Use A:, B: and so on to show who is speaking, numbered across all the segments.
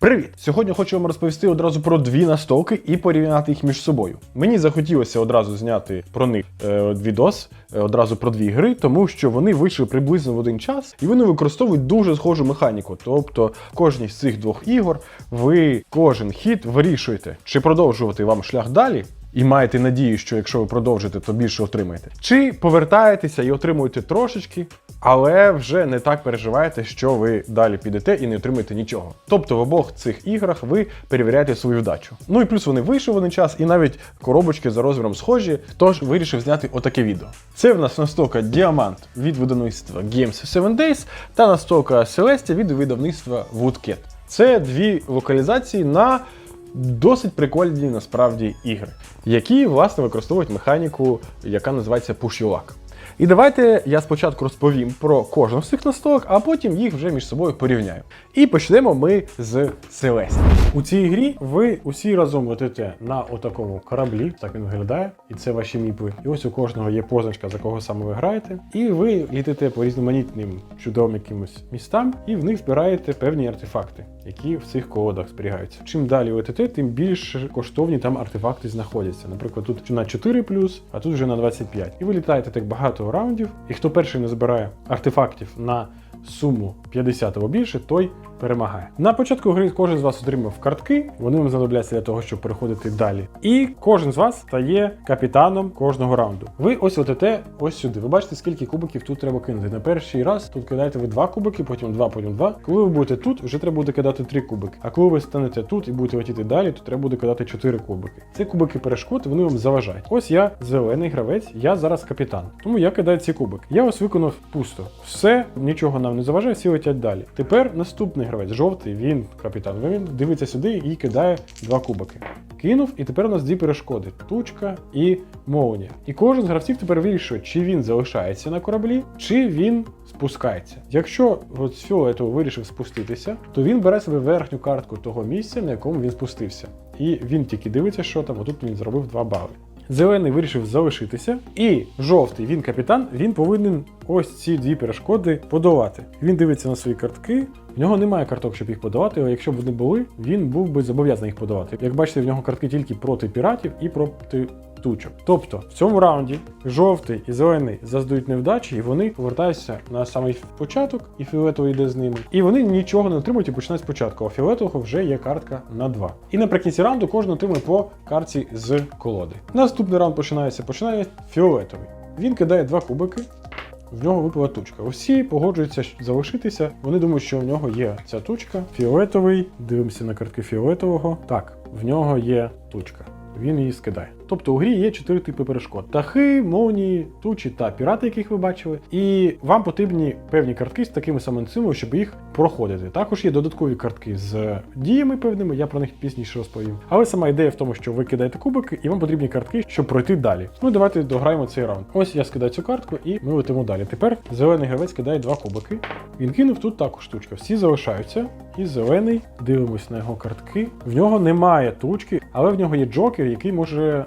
A: Привіт! Сьогодні хочу вам розповісти одразу про дві настолки і порівняти їх між собою. Мені захотілося одразу зняти про них е, відос, е, одразу про дві гри, тому що вони вийшли приблизно в один час і вони використовують дуже схожу механіку. Тобто, в кожній з цих двох ігор ви кожен хід вирішуєте, чи продовжувати вам шлях далі. І маєте надію, що якщо ви продовжите, то більше отримаєте. Чи повертаєтеся і отримуєте трошечки, але вже не так переживаєте, що ви далі підете і не отримаєте нічого. Тобто в обох цих іграх ви перевіряєте свою вдачу. Ну і плюс вони вийшли в один час, і навіть коробочки за розміром схожі. Тож вирішив зняти отаке відео. Це в нас настолка Діамант від видавництва Games 7 Days та настолка Celestia від видавництва Woodcat. Це дві локалізації на досить прикольні насправді ігри, які власне використовують механіку, яка називається Push Your Luck. І давайте я спочатку розповім про кожну з цих настолок, а потім їх вже між собою порівняю. І почнемо ми з Селесті. У цій грі ви усі разом летите на отакому кораблі, так він виглядає, і це ваші міпи. І ось у кожного є позначка, за кого саме ви граєте. І ви літите по різноманітним чудовим якимось містам, і в них збираєте певні артефакти, які в цих колодах зберігаються. Чим далі летите, тим більш коштовні там артефакти знаходяться. Наприклад, тут на 4 а тут вже на 25. І ви літаєте так багато раундів, і хто перший не збирає артефактів на суму 50 або більше, той перемагає. На початку гри кожен з вас отримав картки, вони вам знадобляться для того, щоб переходити далі. І кожен з вас стає капітаном кожного раунду. Ви ось летите ось сюди. Ви бачите, скільки кубиків тут треба кинути. На перший раз тут кидаєте ви два кубики, потім два, потім два. Коли ви будете тут, вже треба буде кидати три кубики. А коли ви станете тут і будете летіти далі, то треба буде кидати чотири кубики. Це кубики перешкод, вони вам заважають. Ось я зелений гравець, я зараз капітан. Тому я кидаю ці кубики. Я ось виконав пусто. Все, нічого нам не заважає, всі летять далі. Тепер наступний гравець, жовтий, він капітан. Він дивиться сюди і кидає два кубики. Кинув, і тепер у нас дві перешкоди: тучка і молнія. І кожен з гравців тепер вирішує, чи він залишається на кораблі, чи він спускається. Якщо от з фіолетового вирішив спуститися, то він бере себе верхню картку того місця, на якому він спустився. І він тільки дивиться, що там, отут він зробив 2 бали. Зелений вирішив залишитися, і жовтий, він капітан, він повинен ось ці дві перешкоди подолати. Він дивиться на свої картки. В нього немає карток, щоб їх подавати, але якщо б вони були, він був би зобов'язаний їх подавати. Як бачите, в нього картки тільки проти піратів і проти тучок. Тобто в цьому раунді жовтий і зелений заздають невдачі, і вони повертаються на самий початок, і фіолетовий йде з ними. І вони нічого не отримують і починають спочатку. А фіолетового вже є картка на 2. І наприкінці раунду кожен отримує по картці з колоди. Наступний раунд починається. Починає фіолетовий. Він кидає два кубики. В нього випала тучка. Усі погоджуються залишитися. Вони думають, що в нього є ця тучка. Фіолетовий. Дивимося на картки фіолетового. Так, в нього є тучка. Він її скидає. Тобто у грі є чотири типи перешкод: птахи, молнії, тучі та пірати, яких ви бачили. І вам потрібні певні картки з такими самими цими, щоб їх проходити. Також є додаткові картки з діями певними, я про них пізніше розповім. Але сама ідея в тому, що ви кидаєте кубики, і вам потрібні картки, щоб пройти далі. Ну давайте дограємо цей раунд. Ось я скидаю цю картку, і ми летимо далі. Тепер зелений гравець кидає два кубики. Він кинув тут також штучка. Всі залишаються. І зелений, дивимось на його картки. В нього немає тучки, але в нього є джокер, який може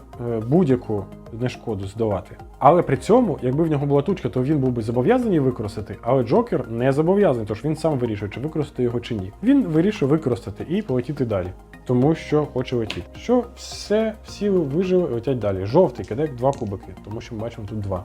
A: будь-яку нешкоду здавати. Але при цьому, якби в нього була тучка, то він був би зобов'язаний використати, але Джокер не зобов'язаний, тож він сам вирішує, чи використати його чи ні. Він вирішив використати і полетіти далі, тому що хоче летіти. Що все, всі вижили, летять далі. Жовтий кидає два кубики, тому що ми бачимо тут два.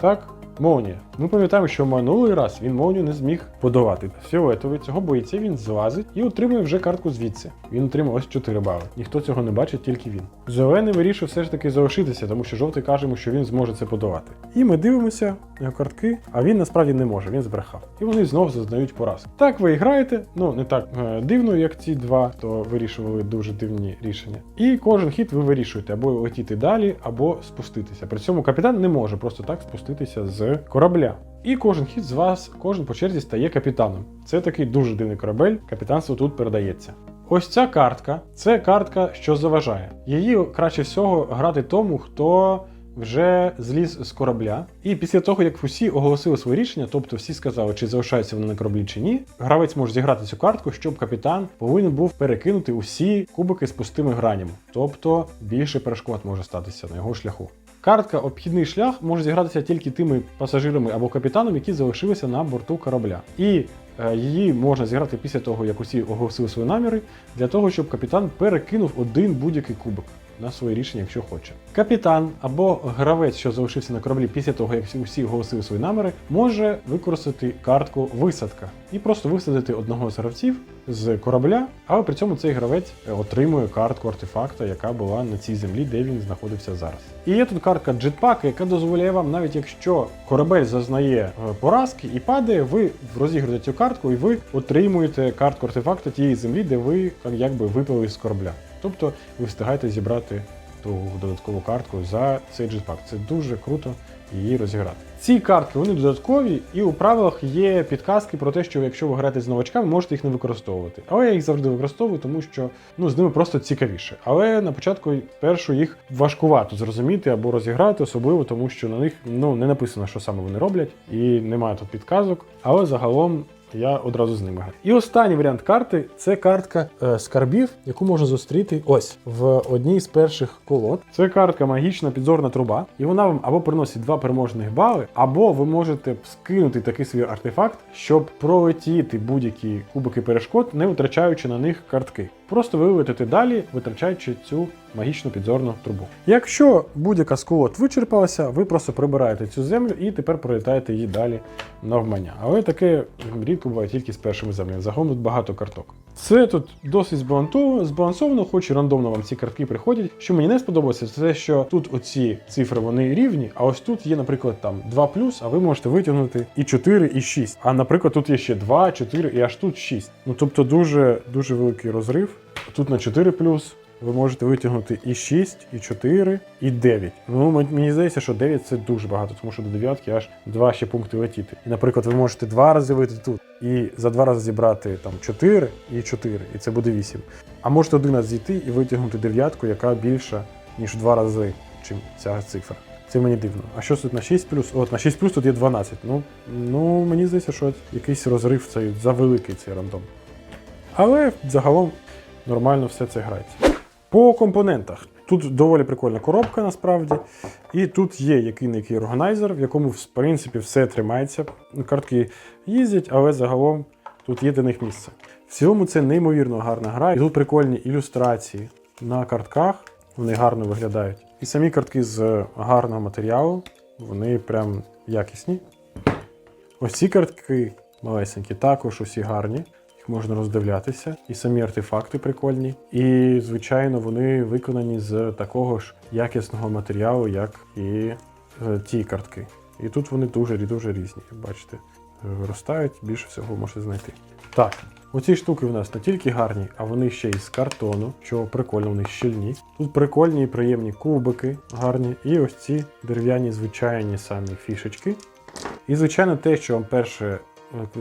A: Так, Мовні. Ми пам'ятаємо, що минулий раз він мовню не зміг подавати. Фіолетовий цього боїться, він злазить і отримує вже картку звідси. Він отримав ось 4 бали. Ніхто цього не бачить, тільки він. Зелений вирішив все ж таки залишитися, тому що жовтий каже йому, що він зможе це подавати. І ми дивимося картки, а він насправді не може, він збрехав. І вони знову зазнають поразку. Так ви і граєте, ну не так е, дивно, як ці два, то вирішували дуже дивні рішення. І кожен хід ви вирішуєте або летіти далі, або спуститися. При цьому капітан не може просто так спуститися з корабля. І кожен хід з вас, кожен по черзі стає капітаном. Це такий дуже дивний корабель, капітанство тут передається. Ось ця картка це картка, що заважає. Її краще всього грати тому, хто вже зліз з корабля. І після того, як усі оголосили своє рішення, тобто всі сказали, чи залишаються вони на кораблі чи ні, гравець може зіграти цю картку, щоб капітан повинен був перекинути усі кубики з пустими гранями. Тобто більше перешкод може статися на його шляху. Картка Обхідний шлях може зігратися тільки тими пасажирами або капітаном, які залишилися на борту корабля. І Е, Її можна зіграти після того, як усі оголосили свої наміри, для того, щоб капітан перекинув один будь-який кубок на своє рішення, якщо хоче. Капітан або гравець, що залишився на кораблі після того, як усі оголосили свої наміри, може використати картку висадка і просто висадити одного з гравців з корабля, але при цьому цей гравець е, отримує картку артефакта, яка була на цій землі, де він знаходився зараз. І є тут картка джетпака, яка дозволяє вам, навіть якщо корабель зазнає е, поразки і падає, ви розігруєте цю картку і ви отримуєте картку артефакта тієї землі, де ви якби випали з корабля. Тобто ви встигаєте зібрати ту додаткову картку за цей джетпак. Це дуже круто її розіграти. Ці картки вони додаткові, і у правилах є підказки про те, що якщо ви граєте з новачками, можете їх не використовувати. Але я їх завжди використовую, тому що ну з ними просто цікавіше. Але на початку першу їх важкувато зрозуміти або розіграти, особливо тому, що на них ну не написано, що саме вони роблять, і немає тут підказок. Але загалом я одразу з ними граю. І останній варіант карти це картка е, скарбів, яку можна зустріти ось в одній з перших колод. Це картка магічна підзорна труба, і вона вам або приносить два переможних бали, або ви можете скинути такий свій артефакт, щоб пролетіти будь-які кубики перешкод, не витрачаючи на них картки. Просто вилетити далі, витрачаючи цю магічну підзорну трубу. Якщо будь-яка з колод вичерпалася, ви просто прибираєте цю землю і тепер пролітаєте її далі навмання. Але таке рідко буває тільки з першими землями. Загалом тут багато карток. Це тут досить збалансовано, збалансовано, хоч і рандомно вам ці картки приходять. Що мені не сподобалося, це те, що тут оці цифри вони рівні, а ось тут є, наприклад, там 2 а ви можете витягнути і 4, і 6. А наприклад, тут є ще 2, 4 і аж тут 6. Ну тобто дуже дуже великий розрив. Тут на 4 ви можете витягнути і 6, і 4, і 9. Ну, мені здається, що 9 це дуже багато, тому що до дев'ятки аж два ще пункти летіти. І, наприклад, ви можете два рази вийти тут, і за два рази зібрати там 4 і 4, і це буде 8. А можете один раз зійти і витягнути дев'ятку, яка більша, ніж в два рази, чим ця цифра. Це мені дивно. А що тут на 6 плюс? От на 6 плюс тут є 12. Ну, ну мені здається, що якийсь розрив цей завеликий цей рандом. Але загалом нормально все це грається. По компонентах. Тут доволі прикольна коробка насправді. І тут є який-некий органайзер, в якому, в принципі, все тримається. Картки їздять, але загалом тут є для них місце. В цілому це неймовірно гарна гра. І тут прикольні ілюстрації на картках, вони гарно виглядають. І самі картки з гарного матеріалу, вони прям якісні. Ось ці картки малесенькі, також усі гарні. Їх можна роздивлятися, і самі артефакти прикольні. І, звичайно, вони виконані з такого ж якісного матеріалу, як і е, ті картки. І тут вони дуже дуже різні, як бачите. Виростають, більше всього можете знайти. Так, оці штуки в нас не тільки гарні, а вони ще й з картону, що прикольно, вони щільні. Тут прикольні і приємні кубики гарні, і ось ці дерев'яні звичайні самі фішечки. І, звичайно, те, що вам перше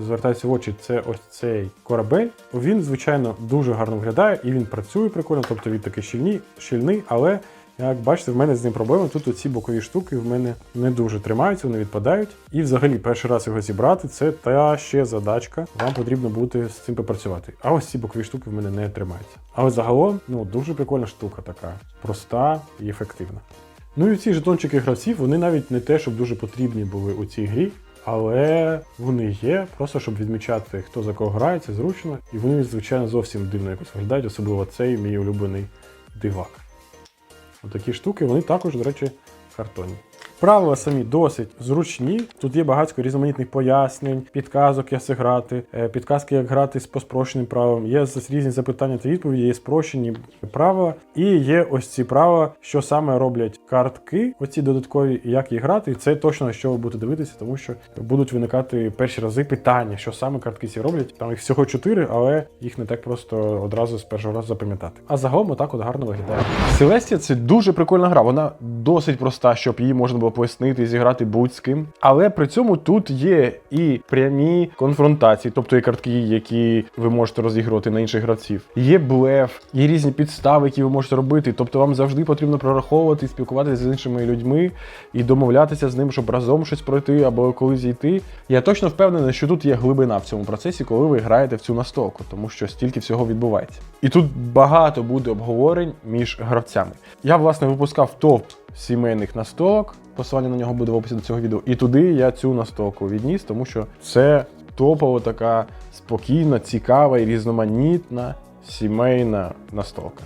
A: звертається в очі, це ось цей корабель. Він, звичайно, дуже гарно виглядає і він працює прикольно, тобто він такий щільний, щільний, але як бачите, в мене з ним проблеми. Тут оці бокові штуки в мене не дуже тримаються, вони відпадають. І взагалі перший раз його зібрати це та ще задачка. Вам потрібно буде з цим попрацювати. А ось ці бокові штуки в мене не тримаються. Але загалом, ну дуже прикольна штука така, проста і ефективна. Ну і ці жетончики гравців, вони навіть не те, щоб дуже потрібні були у цій грі, але вони є, просто щоб відмічати, хто за кого грає, це зручно. І вони, звичайно, зовсім дивно якось виглядають, особливо цей мій улюблений дивак. Отакі штуки, вони також, до речі, картонні. Правила самі досить зручні. Тут є багато різноманітних пояснень, підказок, як це грати, е, підказки, як грати з по спрощеним правилам. Є різні запитання та відповіді, є спрощені правила. І є ось ці правила, що саме роблять картки, оці додаткові, як їх грати. Це точно на що ви будете дивитися, тому що будуть виникати перші рази питання, що саме картки ці роблять. Там їх всього чотири, але їх не так просто одразу з першого разу запам'ятати. А загалом отак от гарно виглядає. Селестія це дуже прикольна гра. Вона досить проста, щоб її можна було пояснити і зіграти будь з ким. Але при цьому тут є і прямі конфронтації, тобто є картки, які ви можете розігрувати на інших гравців. Є блеф, є різні підстави, які ви можете робити. Тобто вам завжди потрібно прораховувати, спілкуватися з іншими людьми і домовлятися з ним, щоб разом щось пройти або коли зійти. Я точно впевнений, що тут є глибина в цьому процесі, коли ви граєте в цю настолку, тому що стільки всього відбувається. І тут багато буде обговорень між гравцями. Я власне випускав топ сімейних настолок. Посилання на нього буде в описі до цього відео. І туди я цю настолку відніс, тому що це топова така спокійна, цікава і різноманітна сімейна настолка.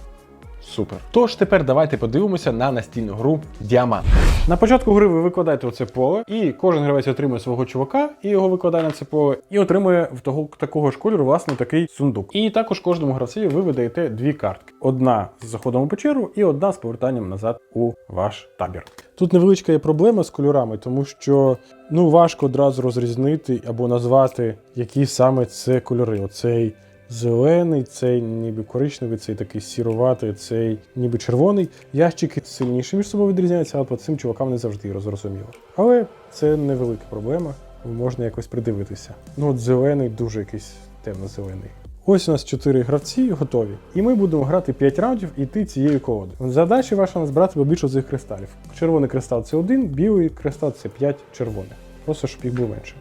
A: Супер. Тож тепер давайте подивимося на настільну гру Діамант. На початку гри ви викладаєте оце поле, і кожен гравець отримує свого чувака і його викладає на це поле, і отримує в того такого ж кольору власне такий сундук. І також кожному гравцеві ви видаєте дві картки: одна з заходом у печеру, і одна з повертанням назад у ваш табір. Тут невеличка є проблема з кольорами, тому що ну важко одразу розрізнити або назвати, які саме це кольори. Оцей зелений, цей ніби коричневий, цей такий сіруватий, цей ніби червоний. Ящики сильніше між собою відрізняються, а по цим чувакам не завжди розрозуміло. Але це невелика проблема, можна якось придивитися. Ну от зелений дуже якийсь темно-зелений. Ось у нас чотири гравці готові, і ми будемо грати 5 раундів і йти цією колодою. Задача ваша назбирати побільше цих кристалів. Червоний кристал це один, білий кристал це 5 червоних. Просто щоб їх було менше.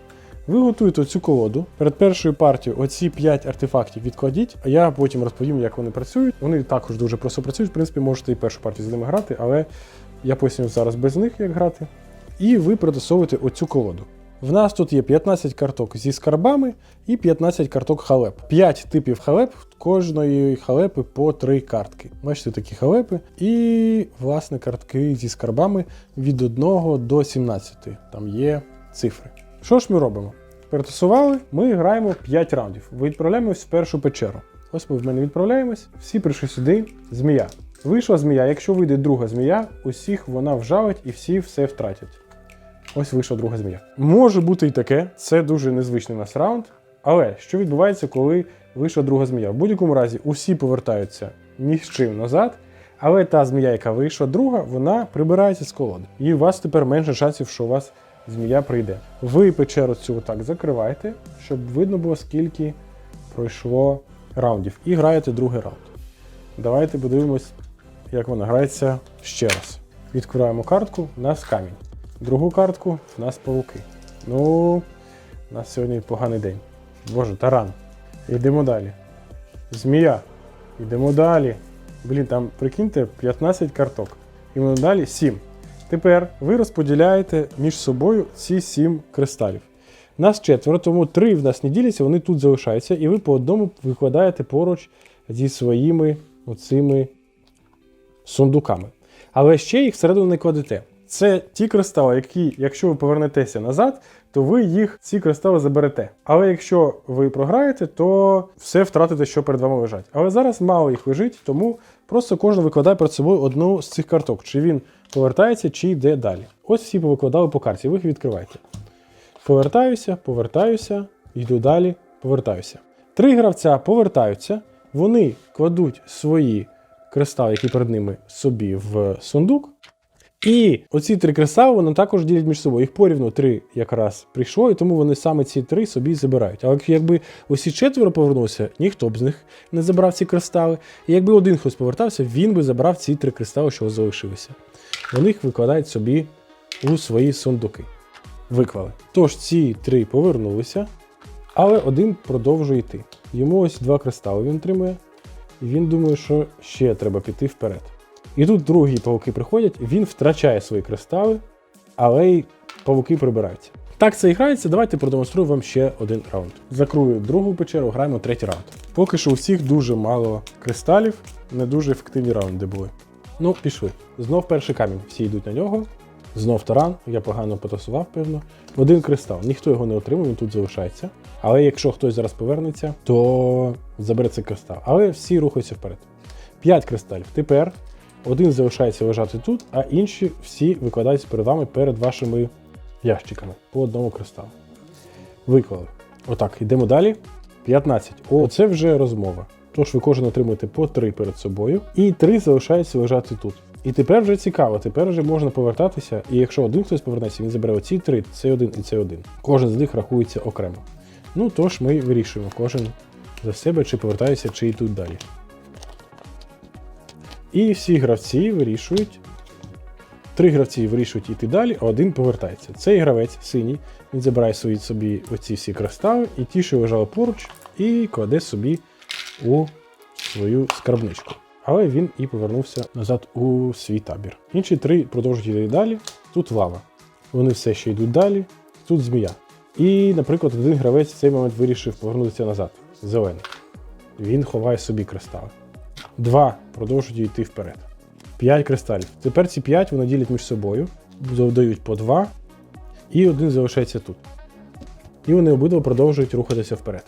A: Ви готуєте цю колоду. Перед першою партією оці 5 артефактів відкладіть, а я потім розповім, як вони працюють. Вони також дуже просто працюють. В принципі, можете і першу партію з ними грати, але я поясню зараз без них, як грати. І ви перетасовуєте оцю колоду. В нас тут є 15 карток зі скарбами і 15 карток халеп. 5 типів халеп, кожної халепи по 3 картки. Бачите, такі халепи. І, власне, картки зі скарбами від 1 до 17. Там є цифри. Що ж ми робимо? Перетасували, ми граємо 5 раундів. Відправляємось в першу печеру. Ось ми в мене відправляємось. Всі прийшли сюди. Змія. Вийшла змія. Якщо вийде друга змія, усіх вона вжалить і всі все втратять. Ось вийшла друга змія. Може бути і таке, це дуже незвичний нас раунд. Але що відбувається, коли вийшла друга змія? В будь-якому разі усі повертаються ні з чим назад, але та змія, яка вийшла друга, вона прибирається з колоди. І у вас тепер менше шансів, що у вас змія прийде. Ви печеру цю так закриваєте, щоб видно було, скільки пройшло раундів. І граєте другий раунд. Давайте подивимось, як вона грається ще раз. Відкриваємо картку, у нас камінь. Другу картку у нас павуки. Ну, у нас сьогодні поганий день. Боже, таран. Йдемо далі. Змія. Йдемо далі. Блін, там прикиньте 15 карток. Йдемо далі 7. Тепер ви розподіляєте між собою ці 7 кристалів. Нас четверо, тому три в нас не діляться, вони тут залишаються, і ви по одному викладаєте поруч зі своїми оцими сундуками. Але ще їх всередину не кладете. Це ті кристали, які, якщо ви повернетеся назад, то ви їх ці кристали заберете. Але якщо ви програєте, то все втратите, що перед вами лежать. Але зараз мало їх лежить, тому просто кожен викладає перед собою одну з цих карток, чи він повертається, чи йде далі. Ось всі повикладали по карті, ви їх відкриваєте. Повертаюся, повертаюся, йду далі, повертаюся. Три гравця повертаються, вони кладуть свої кристали, які перед ними собі в сундук. І оці три кристали вони також ділять між собою. Їх порівну три якраз прийшло, і тому вони саме ці три собі забирають. Але якби усі четверо повернулися, ніхто б з них не забрав ці кристали. І якби один хтось повертався, він би забрав ці три кристали, що залишилися. Вони їх викладають собі у свої сундуки. Виклали. Тож ці три повернулися, але один продовжує йти. Йому ось два кристали він отримує, і він думає, що ще треба піти вперед. І тут другі павуки приходять, він втрачає свої кристали, але й павуки прибираються. Так це і грається. Давайте продемонструю вам ще один раунд. Закрую другу печеру, граємо третій раунд. Поки що у всіх дуже мало кристалів, не дуже ефективні раунди були. Ну, пішли. Знов перший камінь. Всі йдуть на нього. Знов таран, я погано потасував, певно. Один кристал. Ніхто його не отримав, він тут залишається. Але якщо хтось зараз повернеться, то забере цей кристал. Але всі рухаються вперед. П'ять кристалів. Тепер один залишається лежати тут, а інші всі викладаються перед вами перед вашими ящиками по одному кристалу. Виклали. Отак, йдемо далі. 15. О, це вже розмова. Тож ви кожен отримуєте по 3 перед собою, і 3 залишаються лежати тут. І тепер вже цікаво, тепер вже можна повертатися, і якщо один хтось повернеться, він забере оці три, це один і це один. Кожен з них рахується окремо. Ну тож ми вирішуємо кожен за себе, чи повертається, чи йдуть далі. І всі гравці вирішують. Три гравці вирішують йти далі, а один повертається. Цей гравець синій, він забирає свої собі оці всі кристали, і ті, що лежали поруч, і кладе собі у свою скарбничку. Але він і повернувся назад у свій табір. Інші три продовжують йти далі. Тут лава. Вони все ще йдуть далі. Тут змія. І, наприклад, один гравець в цей момент вирішив повернутися назад. Зелений. Він ховає собі кристали. Два продовжують йти вперед. П'ять кристалів. Тепер ці п'ять вони ділять між собою, завдають по два, і один залишається тут. І вони обидва продовжують рухатися вперед.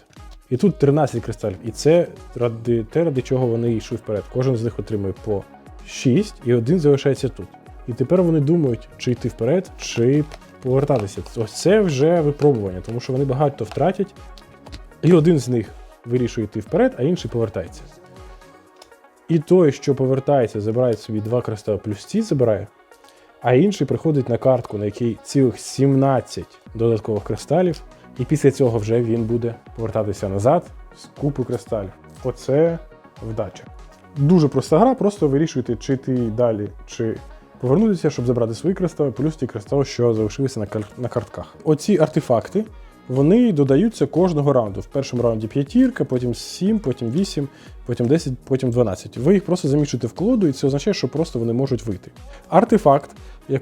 A: І тут 13 кристалів. І це ради те, ради чого вони йшли вперед. Кожен з них отримує по 6, і один залишається тут. І тепер вони думають, чи йти вперед, чи повертатися. Це вже випробування, тому що вони багато втратять, і один з них вирішує йти вперед, а інший повертається. І той, що повертається, забирає собі два кристали плюс ці забирає, а інший приходить на картку, на якій цілих 17 додаткових кристалів, і після цього вже він буде повертатися назад з купи кристалів. Оце вдача. Дуже проста гра, просто вирішуйте, чи ти далі, чи повернутися, щоб забрати свої кристали, плюс ті кристали, що залишилися на, кар- на картках. Оці артефакти. Вони додаються кожного раунду. В першому раунді п'ятірка, потім 7, потім 8, потім 10, потім 12. Ви їх просто замішуєте в колоду, і це означає, що просто вони можуть вийти. Артефакт,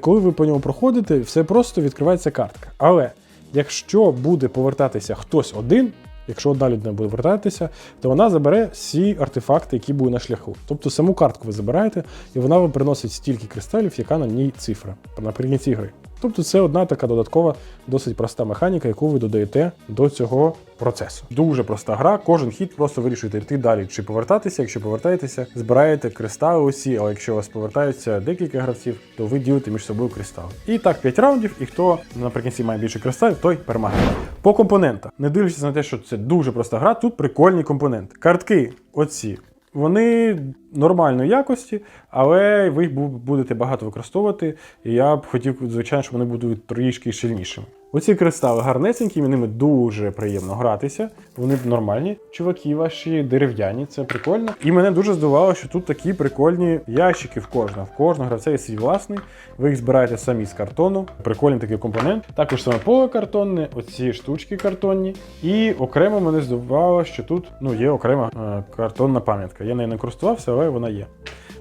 A: коли ви по ньому проходите, все просто відкривається картка. Але якщо буде повертатися хтось один, якщо одна людина буде повертатися, то вона забере всі артефакти, які були на шляху. Тобто саму картку ви забираєте, і вона вам приносить стільки кристалів, яка на ній цифра наприкінці гри. Тобто це одна така додаткова, досить проста механіка, яку ви додаєте до цього процесу. Дуже проста гра, кожен хід просто вирішуєте йти далі чи повертатися. Якщо повертаєтеся, збираєте кристали усі, але якщо у вас повертаються декілька гравців, то ви ділите між собою кристали. І так 5 раундів, і хто наприкінці має більше кристалів, той перемагає. По компонентах, не дивлячись на те, що це дуже проста гра, тут прикольні компоненти. Картки, оці. Вони нормальної якості, але ви їх будете багато використовувати. І я б хотів, звичайно, щоб вони будуть трішки щільнішими. Оці кристали гарнесенькі, ними дуже приємно гратися. Вони нормальні. Чуваки ваші дерев'яні, це прикольно. І мене дуже здивувало, що тут такі прикольні ящики в кожного. В кожного гравця є свій власний. Ви їх збираєте самі з картону. Прикольний такий компонент. Також саме поле картонне, оці штучки картонні. І окремо мене здивувало, що тут ну, є окрема е, картонна пам'ятка. Я нею не користувався, але вона є.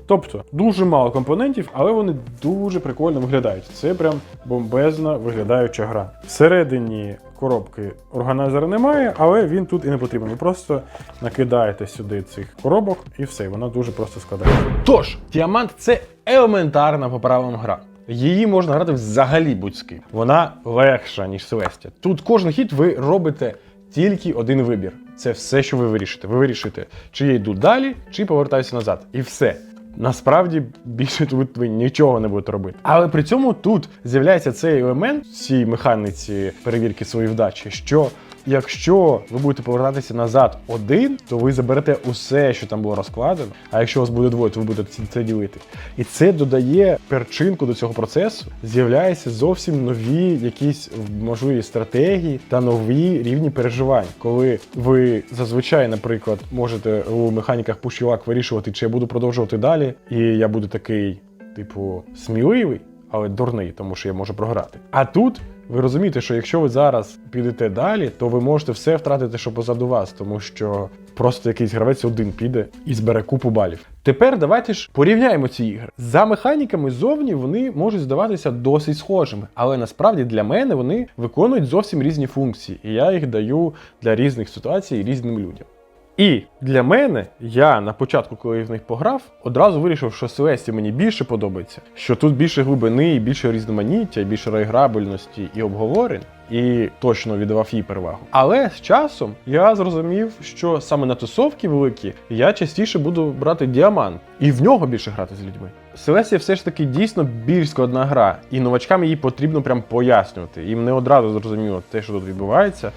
A: Тобто дуже мало компонентів, але вони дуже прикольно виглядають. Це прям бомбезна виглядаюча гра. Всередині коробки органайзера немає, але він тут і не потрібен. Ви просто накидаєте сюди цих коробок і все, вона дуже просто складається. Тож, діамант це елементарна по правилам гра. Її можна грати взагалі будь-з ким. Вона легша, ніж Селестія. Тут кожен хід ви робите тільки один вибір. Це все, що ви вирішите. Ви вирішите, чи я йду далі, чи повертаюся назад. І все. Насправді більше тут ви нічого не будете робити. Але при цьому тут з'являється цей елемент цій механіці перевірки своєї вдачі, що якщо ви будете повертатися назад один, то ви заберете усе, що там було розкладено. А якщо вас буде двоє, то ви будете це- ділити. І це додає перчинку до цього процесу. З'являються зовсім нові якісь можливі стратегії та нові рівні переживань, коли ви зазвичай, наприклад, можете у механіках пушілак вирішувати, чи я буду продовжувати далі, і я буду такий, типу, сміливий. Але дурний, тому що я можу програти. А тут ви розумієте, що якщо ви зараз підете далі, то ви можете все втратити, що позаду вас, тому що просто якийсь гравець один піде і збере купу балів. Тепер давайте ж порівняємо ці ігри. За механіками зовні вони можуть здаватися досить схожими, але насправді для мене вони виконують зовсім різні функції, і я їх даю для різних ситуацій різним людям. І для мене, я на початку, коли я в них пограв, одразу вирішив, що Селесті мені більше подобається, що тут більше глибини, і більше різноманіття, і більше реіграбельності і обговорень, і точно віддавав їй перевагу. Але з часом я зрозумів, що саме на тусовки великі я частіше буду брати діамант і в нього більше грати з людьми. Селесія все ж таки дійсно більш складна гра, і новачкам її потрібно прям пояснювати. Їм не одразу зрозуміло те, що тут відбувається.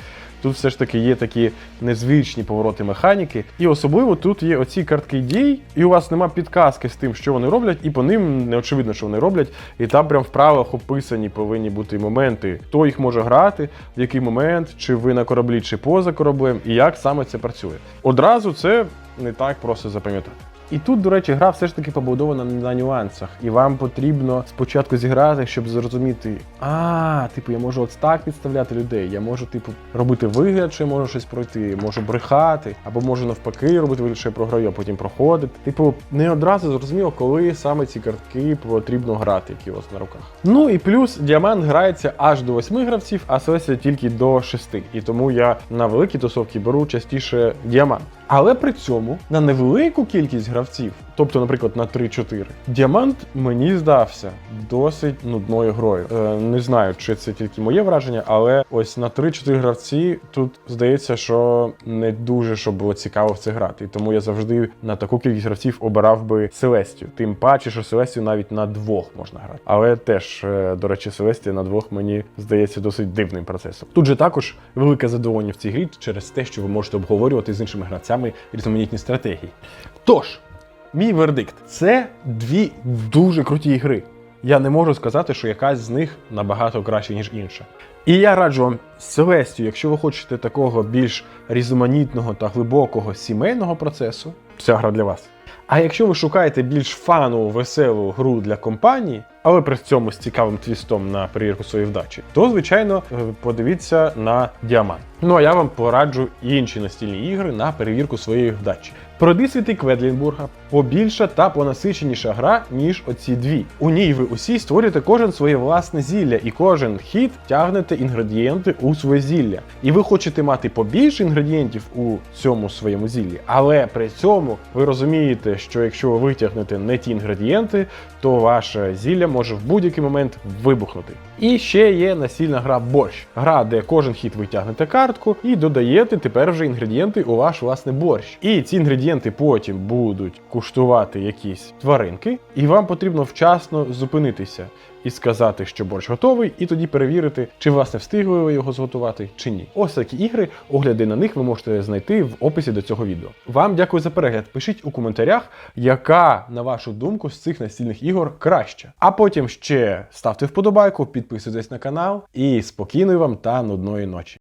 A: Тут все ж таки є такі незвичні повороти механіки. І особливо тут є оці картки дій, і у вас нема підказки з тим, що вони роблять, і по ним не очевидно, що вони роблять. І там прям в правилах описані повинні бути моменти, хто їх може грати, в який момент, чи ви на кораблі, чи поза кораблем, і як саме це працює. Одразу це не так просто запам'ятати. І тут, до речі, гра все ж таки побудована на нюансах, і вам потрібно спочатку зіграти, щоб зрозуміти, а, типу, я можу от так підставляти людей, я можу, типу, робити вигляд, що я можу щось пройти, можу брехати, або можу навпаки робити вигляд, що я програю, а потім проходити. Типу, не одразу зрозуміло, коли саме ці картки потрібно грати, які у вас на руках. Ну і плюс діамант грається аж до восьми гравців, а селестія тільки до шести. І тому я на великі тусовки беру частіше діамант. Але при цьому на невелику кількість гравців, тобто, наприклад, на 3-4, діамант мені здався досить нудною грою. Е, не знаю, чи це тільки моє враження, але ось на 3-4 гравці тут здається, що не дуже що було цікаво в це грати. І тому я завжди на таку кількість гравців обирав би Селестію. Тим паче, що Селестію навіть на двох можна грати. Але теж, е, до речі, Селестія на двох мені здається досить дивним процесом. Тут же також велике задоволення в цій грі через те, що ви можете обговорювати з іншими гравцями різноманітні стратегії. Тож, мій вердикт це дві дуже круті ігри. Я не можу сказати, що якась з них набагато краще, ніж інша. І я раджу вам Селестію, якщо ви хочете такого більш різноманітного та глибокого сімейного процесу, ця гра для вас. А якщо ви шукаєте більш фанову, веселу гру для компанії, але при цьому з цікавим твістом на перевірку своєї вдачі, то звичайно е, подивіться на діамант. Ну а я вам пораджу інші настільні ігри на перевірку своєї вдачі. Пройди світи Кведлінбурга побільша та понасиченіша гра, ніж оці дві. У ній ви усі створюєте кожен своє власне зілля, і кожен хід тягнете інгредієнти у своє зілля. І ви хочете мати побільше інгредієнтів у цьому своєму зіллі, але при цьому ви розумієте, що якщо ви витягнете не ті інгредієнти, то ваше зілля може в будь-який момент вибухнути. І ще є насільна гра борщ. Гра, де кожен хід ви тягнете картку і додаєте тепер вже інгредієнти у ваш власний борщ. І ці інгредієнти потім будуть куштувати якісь тваринки, і вам потрібно вчасно зупинитися і сказати, що борщ готовий, і тоді перевірити, чи власне встигли ви його зготувати, чи ні. Ось такі ігри, огляди на них ви можете знайти в описі до цього відео. Вам дякую за перегляд. Пишіть у коментарях, яка, на вашу думку, з цих настільних ігор краща. А потім ще ставте вподобайку, підписуйтесь на канал і спокійної вам та нудної ночі.